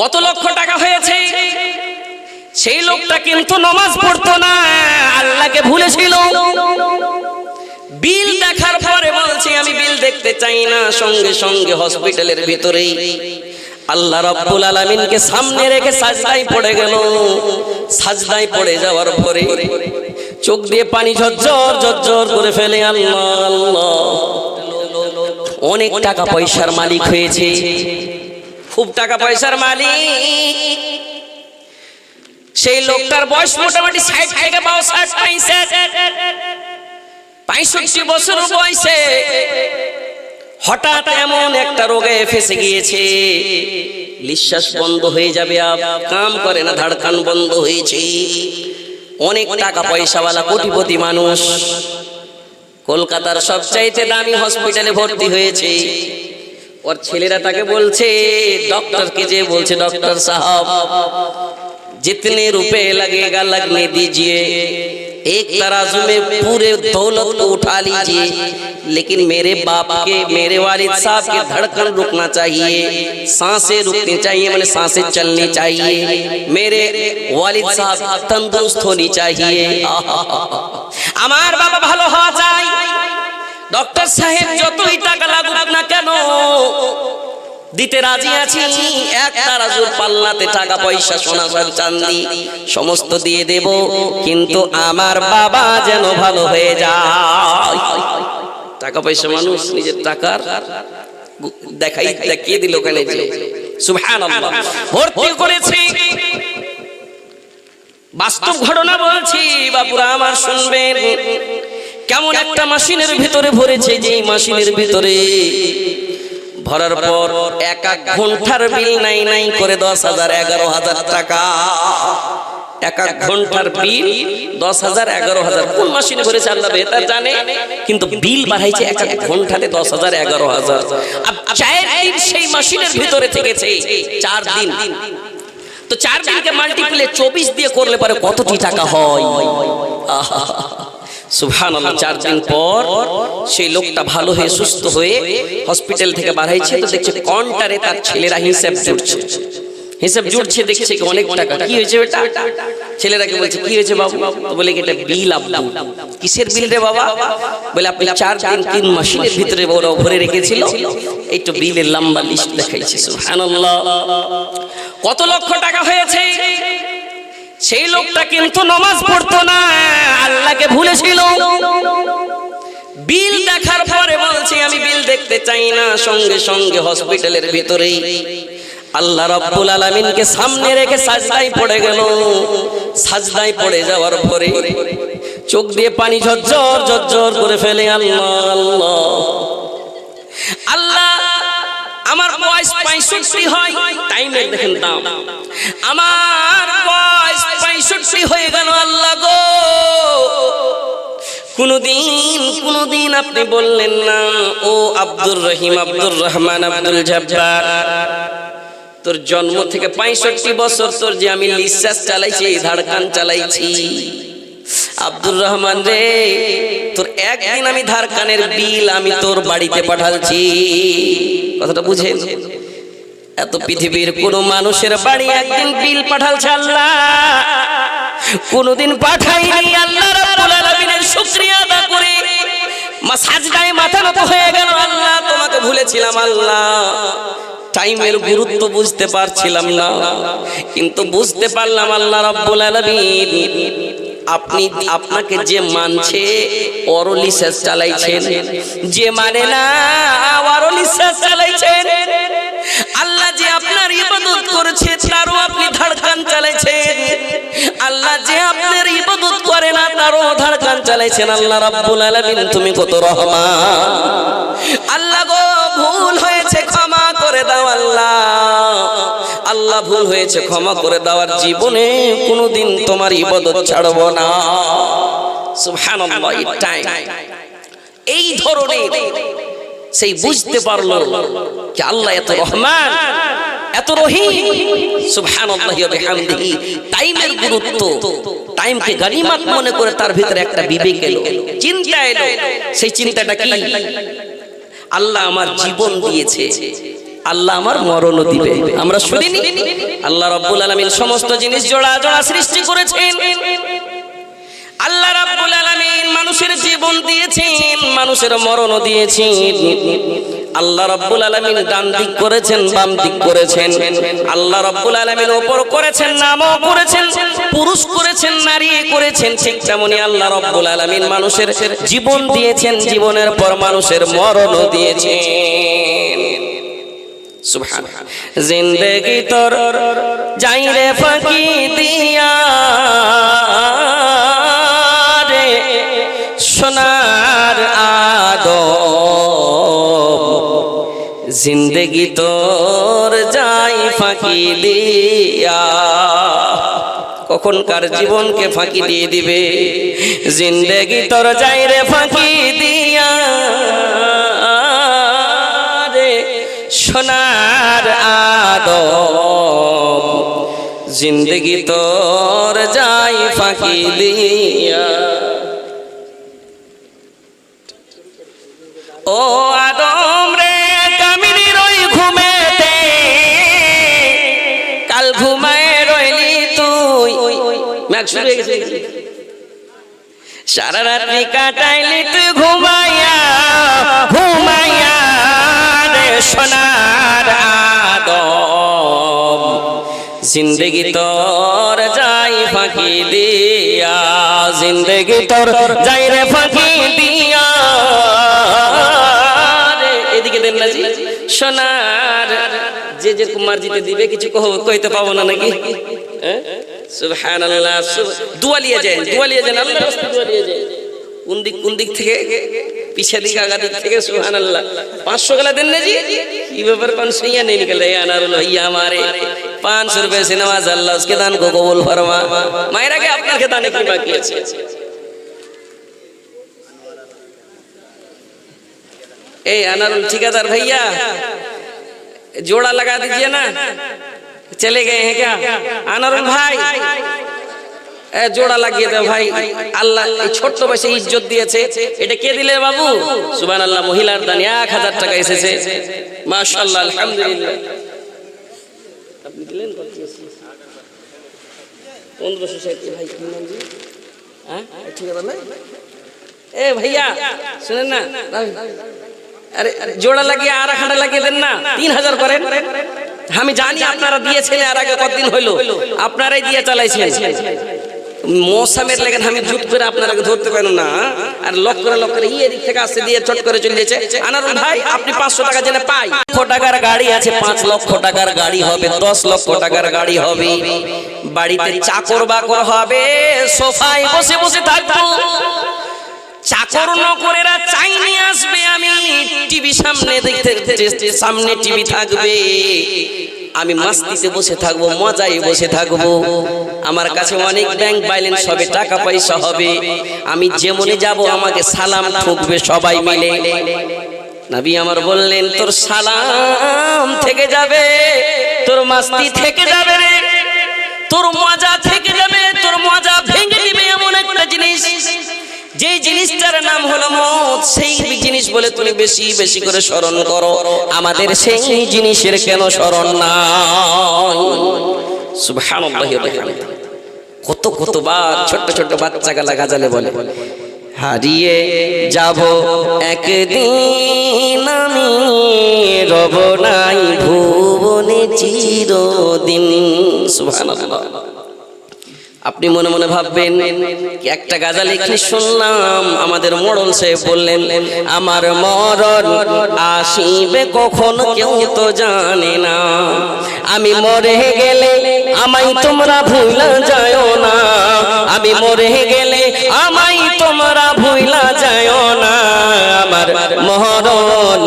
কত লক্ষ টাকা হয়েছে? সেই লোকটা কিন্তু নমাজ পড়তো না, আল্লাহকে ভুলেছিল। বিল দেখার পরে বলছি, আমি বিল দেখতে চাই না, সঙ্গে সঙ্গে হসপিটালের ভিতরেই আল্লাহ রাব্বুল আলামিনকে সামনে রেখে সাজদায় পড়ে গেল। সাজদায় পড়ে যাওয়ার পরে চোখ দিয়ে পানি ঝরঝর ঝরঝর করে ফেলে আল্লাহ আল্লাহ। অনেক টাকা পয়সার মালিক হয়েছে। খুব টাকা পয়সার মালিক। সেই লোকটার বয়স মোটামুটি ষাট থেকে পঁয়ষট্টি পঁয়ষট্টি বছর বয়সে। হঠাৎ এমন একটা রোগে ফেসে গিয়েছে। নিঃশ্বাস বন্ধ হয়ে যাবে কাম করে না ধাড়কান বন্ধ হয়েছে। অনেক টাকা পয়সাওয়ালা কোটিপতি মানুষ। কলকাতার সবচাইতে দামি হসপিটালে ভর্তি হয়েছে। ওর ছেলেরা তাকে বলছে ডক্টরকে যে বলছে ডক্টর साहब जितने रुपए लगेगा लगने दीजिए एक तराजू में पूरे दौलत को उठा लीजिए लेकिन मेरे बाप के मेरे वालिद साहब के धड़कन रुकना चाहिए सांसें रुकनी चाहिए मैंने सांसें चलनी चाहिए मेरे वालिद साहब तंदुरुस्त होनी चाहिए আমার বাবা ভালো হওয়া চাই ডক্টর সাহেব যতই টাকা লাগুক না কেন দিতে রাজি আছি। এক তারাজুর পাল্লাতে টাকা পয়সা সোনা চান্দি সমস্ত দিয়ে দেব। কিন্তু আমার বাবা যেন ভালো হয়ে যায়। টাকা পয়সা মানুষ নিজের টাকার দেখাই দেখিয়ে দিল ওখানে যে সুবহানাল্লাহ। ভর্তি করেছি। বাস্তব ঘটনা বলছি বাপুরা আমার শুনবেন। কেমন একটা মেশিনের ভিতরে ভরেছে যে মেশিনের ভিতরে। ভরার পর এক এক ঘণ্টার বিল নাই নাই করে দশ হাজার এগারো হাজার টাকা। এক এক ঘণ্টার বিল দশ হাজার এগারো হাজার। কোন মাসিনে ভরেছে আল্লাহ বেতার জানে? কিন্তু বিল বাড়াইছে এক এক ঘন্টাতে দশ হাজার এগারো হাজার। আর চার দিন সেই মেশিনের ভিতরে থেকেছে চার দিন। তো চার দিনকে মাল্টিপ্লে চব্বিশ দিয়ে করলে পরে কতটি টাকা হয়? আহা। সুবহান চার দিন পর সেই লোকটা ভালো হয়ে সুস্থ হয়ে হসপিটাল থেকে বাড়াইছে তো দেখছে কন্টারে তার ছেলেরা হিসেব জুড়ছে হিসেব জুড়ছে দেখছে কি অনেক টাকা কি হয়েছে বেটা? ছেলেরাকে বলছে কি হয়েছে বাবু? বলে এটা বিল আব্বু কিসের বিল রে বাবা? বলে আপনি চার দিন তিন মাসের ভিতরে ওরা ভরে রেখেছিল। এই তো বিলের লম্বা লিস্ট দেখাইছে সুবহানাল্লাহ। কত লক্ষ টাকা হয়েছে? সেই লোকটা কিন্তু নমাজ পড়তো না। আল্লাহকে ভুলেছিল। বিল দেখার পরে বলছি আমি বিল দেখতে চাই না সঙ্গে সঙ্গে হসপিটালের ভিতরেই। আল্লাহ রাব্বুল আলামিনকে সামনে রেখে সাজদায় পড়ে গেল। সাজদায় পড়ে যাওয়ার পরে চোখ দিয়ে পানি ঝরঝর ঝরঝর করে ফেলে আল্লাহ। আল্লাহ। আল্লাহ। আমার বয়স পঁয়ষট্টি হয় টাইমের দেখেন দাম। আমার বয়স পঁয়ষট্টি হয়ে গেল আল্লাহ গো। কোনদিন কোনদিন আপনি বললেন না, ও আব্দুর রহিম, আব্দুর রহমান, আব্দুল জব্বার, তোর জন্ম থেকে পঁয়ষট্টি বছর তোর যে আমি নিঃশ্বাস চালাইছি ধাড়কান চালাইছি। আব্দুর রহমান রে, তোর একদিন আমি ধারকানের বিল আমি তোর বাড়িতে পাঠালছি। কথাটা বুঝেন। এত পৃথিবীর কোন মানুষের বাড়ি একদিন বিল পাঠাল ছাড়লা কোনদিন পাঠাইনি আল্লাহ রাব্বুল আলামিনের শুকরিয়া আদা করে। সাজদায় মাথা নত হয়ে গেল আল্লাহ, তোমাকে ভুলেছিলাম আল্লাহ। টাইমের গুরুত্ব বুঝতে পারছিলাম না, কিন্তু বুঝতে পারলাম আল্লাহ রাব্বুল আলামিন। আপনি আপনাকে যে মানছে অরলি শেষ চালাইছেন। যে মানে না অরলি শেষ চালাইছেন। আল্লাহ যে আপনার ইবাদত করেছে, তারও আপনি ধড়কান চালাইছেন। আল্লাহ যে আপনার ইবাদত করে না, তারও ধড়কান চালাইছেন। আল্লাহ রাব্বুল আলামিন, তুমি কত রহমান। আল্লাহ গো, ভুল হয়েছে, ক্ষমা করে দাও আল্লাহ। আল্লাহ ভুল হয়েছে, ক্ষমা করে দেওয়ার জীবনে কোনোদিন তোমার ইবাদত ছাড়ব না। সুবহানাল্লাহ এটাই এই ধরনের সেই বুঝতে পারল যে আল্লাহ এত রহমান, এত রহিম। সুবহানাল্লাহি ওয়া বিহামদিহি টাইমের গুরুত্ব টাইমকে গনিমত মনে করে তার ভিতরে একটা বিবেক এলো। চিন্তা এলো, সেই চিন্তাটা কি? আল্লাহ আমার জীবন দিয়েছে। আল্লাহ আমার মরণও দিবে। আমরা শুনিনি? আল্লাহ রব্বুল আলামিন সমস্ত জিনিস জোড়া জোড়া সৃষ্টি করেছেন। আল্লাহ রাব্বুল আলামিন মানুষের জীবন দিয়েছেন, মানুষের মরণও দিয়েছেন। আল্লাহ রাব্বুল আলামিন ডান দিক করেছেন, বাম দিক করেছেন। আল্লাহ রাব্বুল আলামিন ওপর করেছেন, নামও করেছেন, পুরুষ করেছেন, নারী করেছেন, ঠিক তেমনি আল্লাহ রাব্বুল আলামিন মানুষের জীবন দিয়েছেন, জীবনের পর মানুষের মরণও দিয়েছেন। জিন্দেগি তোর যাই রে ফাঁকি দিয়া রে, সোনার আদম জিন্দেগি তোর যাই ফাঁকি দিয়া, কখনকার জীবনকে ফাঁকি দিয়ে দিবে। জিন্দেগি তোর যাই রে ফাঁকি দিয়া রে, সোনার জিন্দগি তোর যাই ফাঁকি দিয়া। ও আদম রে কামিনীর রই ঘুমেতে, কাল ঘুমায় রইলি তুই। সারা রাত্রি কাটাইলি তুই ঘুমাইয়া ঘুমাইয়া রে সোনার জিন্দগি তোর যাই ফাঁকি দিয়া, জিন্দগি তোর যাই রে ফাঁকি দিয়া। এদিকে দেন না সোনার, যে যে কুমার জিতে দিবে, কিছু কইতে পাবো না নাকি? সুবহানাল্লাহ দুয়ালিয়া যান দুয়ালিয়া যান আল্লাহর রাস্তা দুয়ালিয়া যান কোন দিক কোন দিক থেকে? পিছা দিক, আগা দিক থেকে? সুবহানাল্লাহ। পাঁচশো গলা দেন না জি? কি ব্যাপার 500 ইয়া নেই নিকলে ইয়ানারুল ইয়া মারে। हमारे पाँच सौ रुपए से नवाज अल्लाह उसके दान को कबूल फरमा मायरा के আপনার के दाने की बाकी আছে ए अनारुल ठेकेदार भैया जोड़ा लगा दीजिए ना चले गए हैं क्या अनारुल भाई এ জোড়া লাগিয়ে দাও ভাই আল্লাহ এই ছোট্ট বয়সে ইজ্জত দিয়েছে এটা কে দিলে বাবু সুবান আল্লাহ মহিলার দান এক হাজার টাকা এসেছে মাশাল্লাহ আলহামদুলিল্লাহ আপনি দিলেন কত পনেরোশো ষাট। ভাই কি নাম জি? হ্যাঁ? ঠিক আছে এ ভাইয়া শুনেন না? আরে আরে, জোড়া লাগিয়ে আর খাটা লাগিয়ে দেন না। তিন হাজার করেন। আমি জানি আপনারা দিয়েছেন আর আগে কতদিন হইল। আপনারাই দিয়ে চালাইছেন। মৌসামের লেগে আমি জুট করে আপনারাকে ধরতে পারেন না আর লক করে লক করে ইয়ে দিক থেকে আসতে দিয়ে চট করে চলে যেছে আনারুল ভাই আপনি পাঁচশো টাকা জেনে পাই লক্ষ টাকার গাড়ি আছে পাঁচ লক্ষ টাকার গাড়ি হবে দশ লক্ষ টাকার গাড়ি হবে বাড়িতে চাকর বাকর হবে সোফায় বসে বসে থাকব চাকর নকরেরা চাই আসবে আমি টিভি সামনে দেখতে সামনে টিভি থাকবে আমি মাস্তিতে বসে থাকব মজায় বসে থাকব। আমার কাছে অনেক ব্যাংক ব্যালেন্স হবে টাকা পয়সা হবে। আমি যেমনে যাব আমাকে সালাম ঠুকবে সবাই মিলে। নবী আমার বললেন তোর সালাম থেকে যাবে তোর মাস্তি থেকে যাবে রে। তোর মজা থেকে যাবে তোর মজা ভেঙে দিবে এমন একটা জিনিস। যে জিনিসটার নাম হলো মত সেই জিনিস বলে তুমি বেশি বেশি করে স্মরণ করো। আমাদের সেই জিনিসের কেন স্মরণ নাই? সুবহানাল্লাহি। কত কতবার ছোট্ট ছোট্ট বাচ্চা গালা গাজালে বলে, হারিয়ে যাব একদিন আমি, রব নাই ভুবনে চিরদিন। সুবহানাল্লাহ। আপনি মনে মনে ভাববেন একটা গাজা লিখলে শুনলাম, আমাদের মরণ সে বললেন, আমার মরণ আসিবে কখন কেউ তো জানে না। আমি মরে গেলে আমায় তোমরা ভুলা যায় না। আমি মরে গেলে আমায় তোমরা ভুলা যায় না। আমার মরণ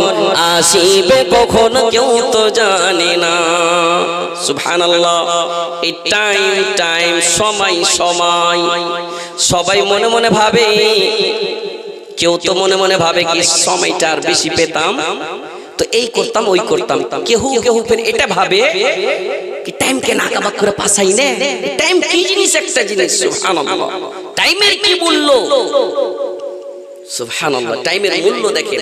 আসিবে কখন কেউ তো জানে না। সুবহানাল্লাহ, এই টাইম টাইম সময় সময় সবাই মনে মনে ভাবে, কেউ তো মনে মনে ভাবে কি সময়টা আর বেশি পেতাম। তো এই করতাম, ওই করতাম। কেহু কেহু ফের এটা ভাবে কি টাইমকে নাকাবাক করে পাসাই নে? টাইম কি জিনিস একটা জিনিস? সুবহানাল্লাহ। টাইমের কি মূল্য? সুবহানাল্লাহ টাইমের মূল্য দেখেন।